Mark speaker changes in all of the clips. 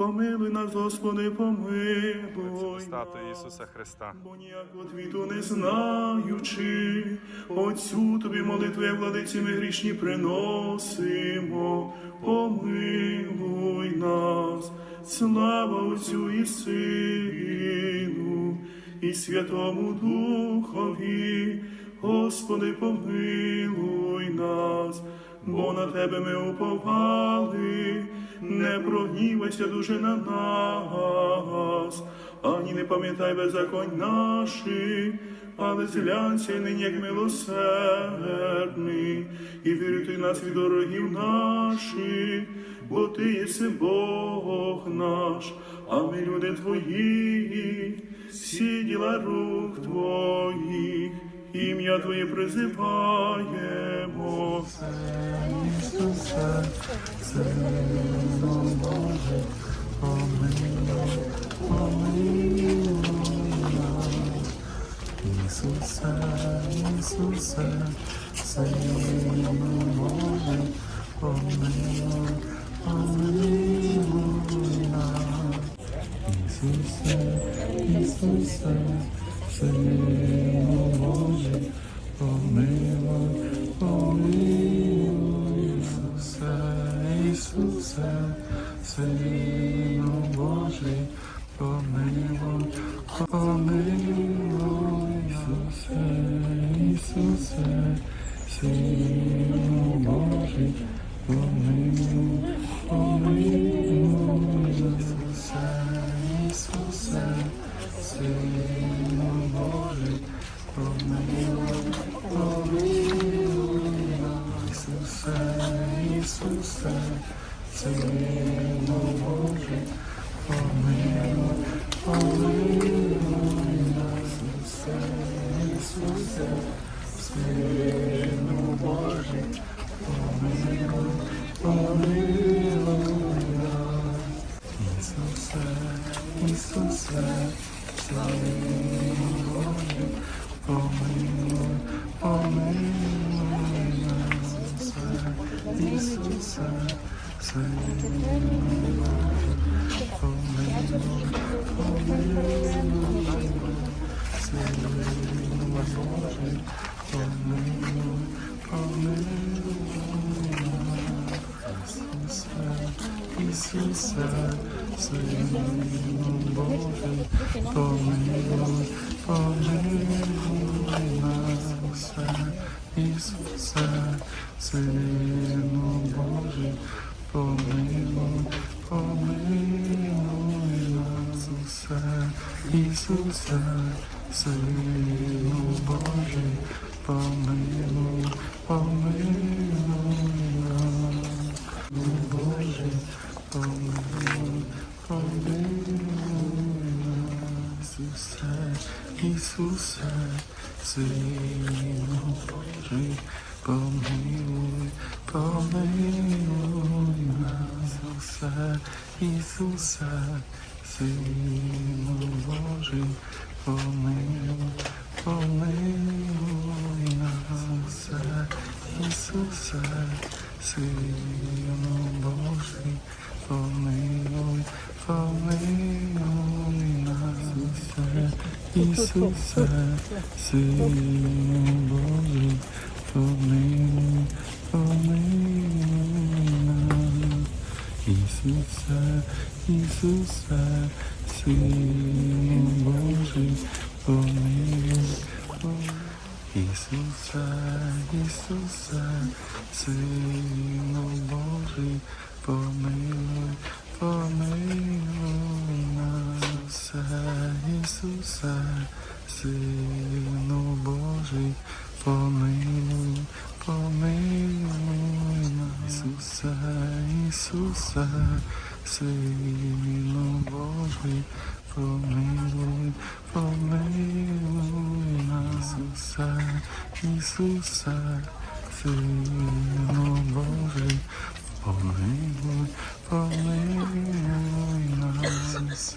Speaker 1: Помилуй нас, Господи, помилуй.
Speaker 2: Стату
Speaker 1: нас.
Speaker 2: Ісуса Христа.
Speaker 1: Бо ніякого твіту не знаючи, Отцю тобі молитви, владиці ми грішні приносимо, помилуй нас, слава Отцю і Сину, і Святому Духові, Господи, помилуй нас, бо на Тебе ми уповали, не прогнівайся дуже на нас, ані не пам'ятай беззаконь наших, але зглянься нині як милосердний, і вирятуй нас від ворогів наших, бо Ти єси Бог наш, а ми люди Твої, всі діла рук Твоїх, ім'я Твоє призиваємо.
Speaker 3: Ісусе, Сину Божий, помилуй, помилуй нас. Ісусе, Ісусе, Сину Божий, помилуй, помилуй нас. Ісусе, Ісусе, Сину Ісусе, Сину Божий, помилуй, помилуй, Ісусе, Ісусе, Сину Божий, помилуй, помилуй, Ісусе, Ісусе, Сину помилуй, помилуй нас. Ісусе, Сину Божий, помилуй, помилуй нас. усе. Ісусе, Сину Божий, помилуй, помилуй нас. Божий, помилуй, помилуй нас, Ісусе, Ісусе, Сину Божий, помилуй, помилуй нас, Ісусе, Ісусе, Сину Божий, помилуй, помилуй нас, Ісусе, Сину Божий, помилуй, помилуй нас, Ісусе, Сину Божий, помилуй, помилуй нас, Ісусе, Ісусе, Сину Божий, помилуй, помилуй. Ісусе, Ісусе, Сину Божий, помилуй, помилуй Ісусе, Сину Божий, помилуй, помилуй нас, Ісусе, Ісусе, Сину Божий, помилуй, помилуй нас, Ісусе, Ісусе, Сину Божий, помилуй, помилуй нас,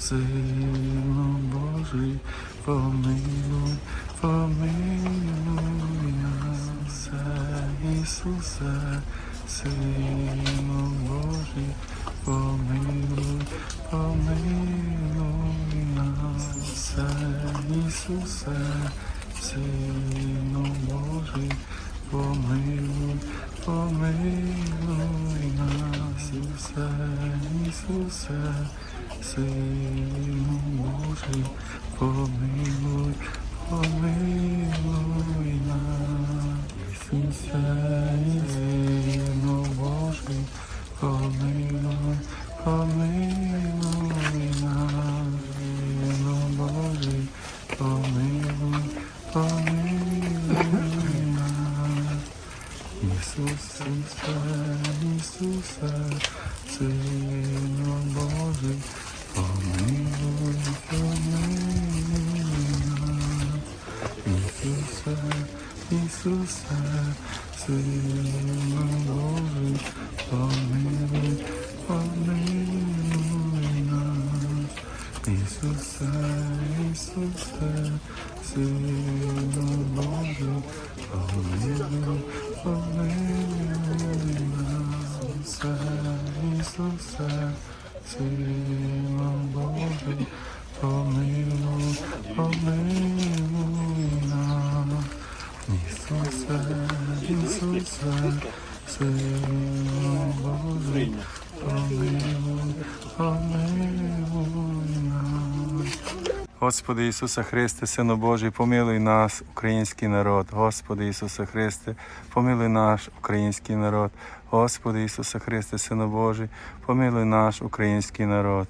Speaker 3: Сину Божий, помилуй, помилуй нас, Ісусе, Ісусе, Сину Божий, помилуй, помилуй нас, Ісусе, Сину Божий, помилуй, помилуй нас, Ісусе, Ісусе, Сину Божий, помилуй, помилуй нас, Сину Божий, помилуй, помилуй нас, Сину Божий, помилуй, помилуй нас. Ісусе, Ісусе, Сину Божий, помилуй, помилуй нас. Ісусе, Ісусе, Сину Божий, помилуй, помилуй нас. Ісусе, Ісусе, Сину Божий, помилуй, помилуй нас. Ісусе, Ісусе, Сину Божий, помилуй, помилуй нас. Господи Ісусе Христе, Сину Божий, помилуй нас, український народ. Господи Ісусе Христе, помилуй наш український народ. Господи Ісусе Христе, Сину Божий, помилуй наш український народ.